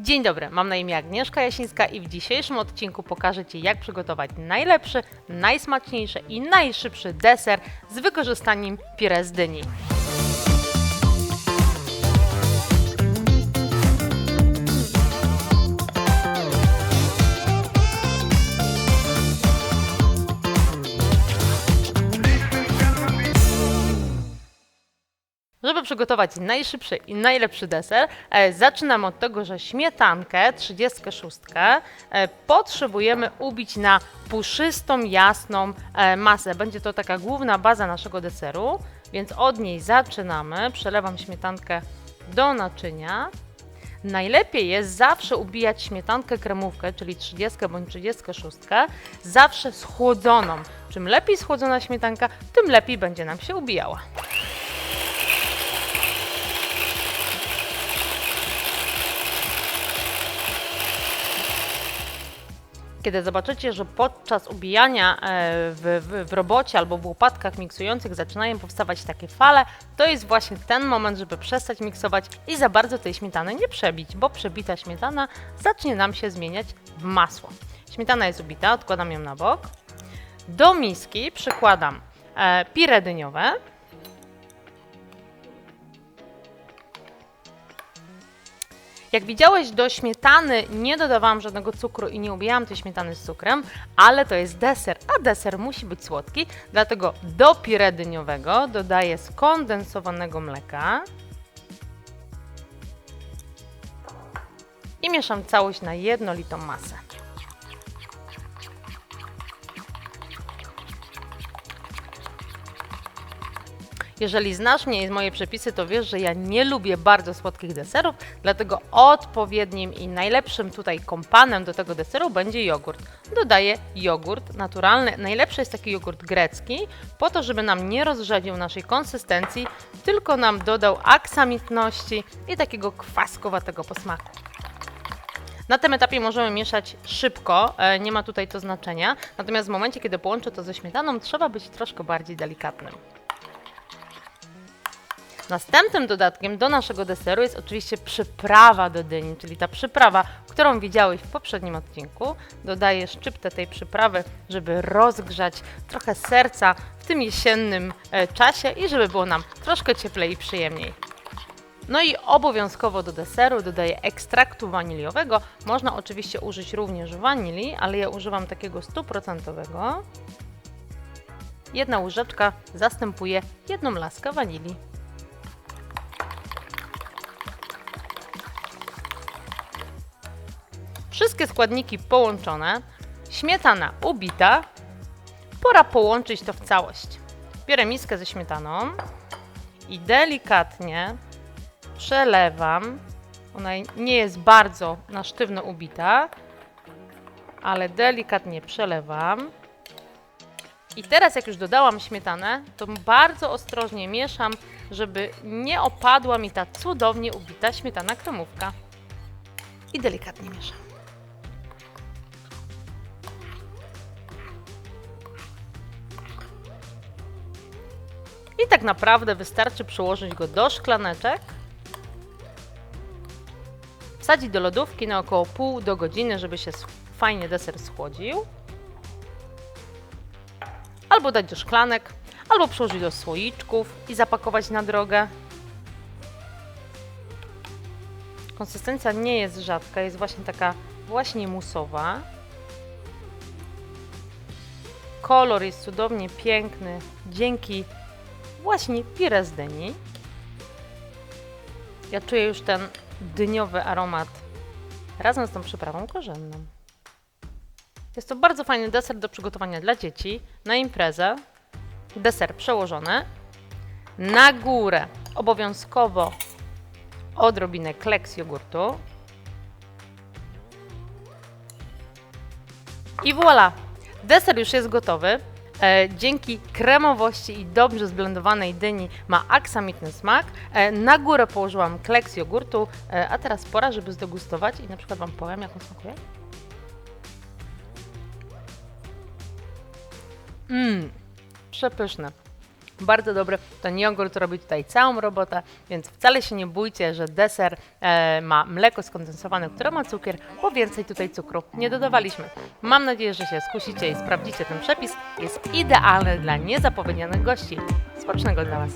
Dzień dobry, mam na imię Agnieszka Jasińska i w dzisiejszym odcinku pokażę Ci, jak przygotować najlepszy, najsmaczniejszy i najszybszy deser z wykorzystaniem pire z dyni. Żeby przygotować najszybszy i najlepszy deser, e, zaczynamy od tego, że śmietankę 36 e, potrzebujemy ubić na puszystą, jasną e, masę. Będzie to taka główna baza naszego deseru, więc od niej zaczynamy. Przelewam śmietankę do naczynia. Najlepiej jest zawsze ubijać śmietankę kremówkę, czyli 30 bądź 36, zawsze schłodzoną. Czym lepiej schłodzona śmietanka, tym lepiej będzie nam się ubijała. Kiedy zobaczycie, że podczas ubijania e, w, w, w robocie albo w łopatkach miksujących zaczynają powstawać takie fale, to jest właśnie ten moment, żeby przestać miksować i za bardzo tej śmietany nie przebić, bo przebita śmietana zacznie nam się zmieniać w masło. Śmietana jest ubita, odkładam ją na bok. Do miski przykładam e, pire dyniowe, Jak widziałeś, do śmietany nie dodawałam żadnego cukru i nie ubijałam tej śmietany z cukrem, ale to jest deser, a deser musi być słodki, dlatego do pire dyniowego dodaję skondensowanego mleka i mieszam całość na jednolitą masę. Jeżeli znasz mnie i moje przepisy, to wiesz, że ja nie lubię bardzo słodkich deserów, dlatego odpowiednim i najlepszym tutaj kompanem do tego deseru będzie jogurt. Dodaję jogurt naturalny. Najlepszy jest taki jogurt grecki, po to, żeby nam nie rozrzedził naszej konsystencji, tylko nam dodał aksamitności i takiego kwaskowatego posmaku. Na tym etapie możemy mieszać szybko, e, nie ma tutaj to znaczenia. Natomiast w momencie, kiedy połączę to ze śmietaną, trzeba być troszkę bardziej delikatnym. Następnym dodatkiem do naszego deseru jest oczywiście przyprawa do dyni, czyli ta przyprawa, którą widziałeś w poprzednim odcinku. Dodaję szczyptę tej przyprawy, żeby rozgrzać trochę serca w tym jesiennym e, czasie i żeby było nam troszkę cieplej i przyjemniej. No i obowiązkowo do deseru dodaję ekstraktu waniliowego. Można oczywiście użyć również wanilii, ale ja używam takiego stuprocentowego. Jedna łyżeczka zastępuje jedną laskę wanilii. Wszystkie składniki połączone, śmietana ubita. Pora połączyć to w całość. Biorę miskę ze śmietaną i delikatnie przelewam. Ona nie jest bardzo na sztywno ubita, ale delikatnie przelewam. I teraz, jak już dodałam śmietanę, to bardzo ostrożnie mieszam, żeby nie opadła mi ta cudownie ubita śmietana kremówka. I delikatnie mieszam. I tak naprawdę wystarczy przyłożyć go do szklaneczek, wsadzić do lodówki na około pół do godziny, żeby się fajnie deser schłodził. Albo dać do szklanek, albo przyłożyć do słoiczków i zapakować na drogę. Konsystencja nie jest rzadka, jest właśnie taka właśnie musowa. Kolor jest cudownie piękny dzięki właśnie pire z dyni. Ja czuję już ten dyniowy aromat razem z tą przyprawą korzenną. Jest to bardzo fajny deser do przygotowania dla dzieci na imprezę. Deser przełożony. Na górę obowiązkowo odrobinę kleks jogurtu. I voilà! Deser już jest gotowy. E, dzięki kremowości i dobrze zblendowanej dyni ma aksamitny smak. E, na górę położyłam kleks jogurtu, e, a teraz pora, żeby zdegustować i na przykład Wam powiem, jak on smakuje. Mmm, przepyszne. Bardzo dobry. Ten jogurt robi tutaj całą robotę, więc wcale się nie bójcie, że deser e, ma mleko skondensowane, które ma cukier, bo więcej tutaj cukru nie dodawaliśmy. Mam nadzieję, że się skusicie i sprawdzicie ten przepis. Jest idealny dla niezapowiedzianych gości. Smacznego dla Was.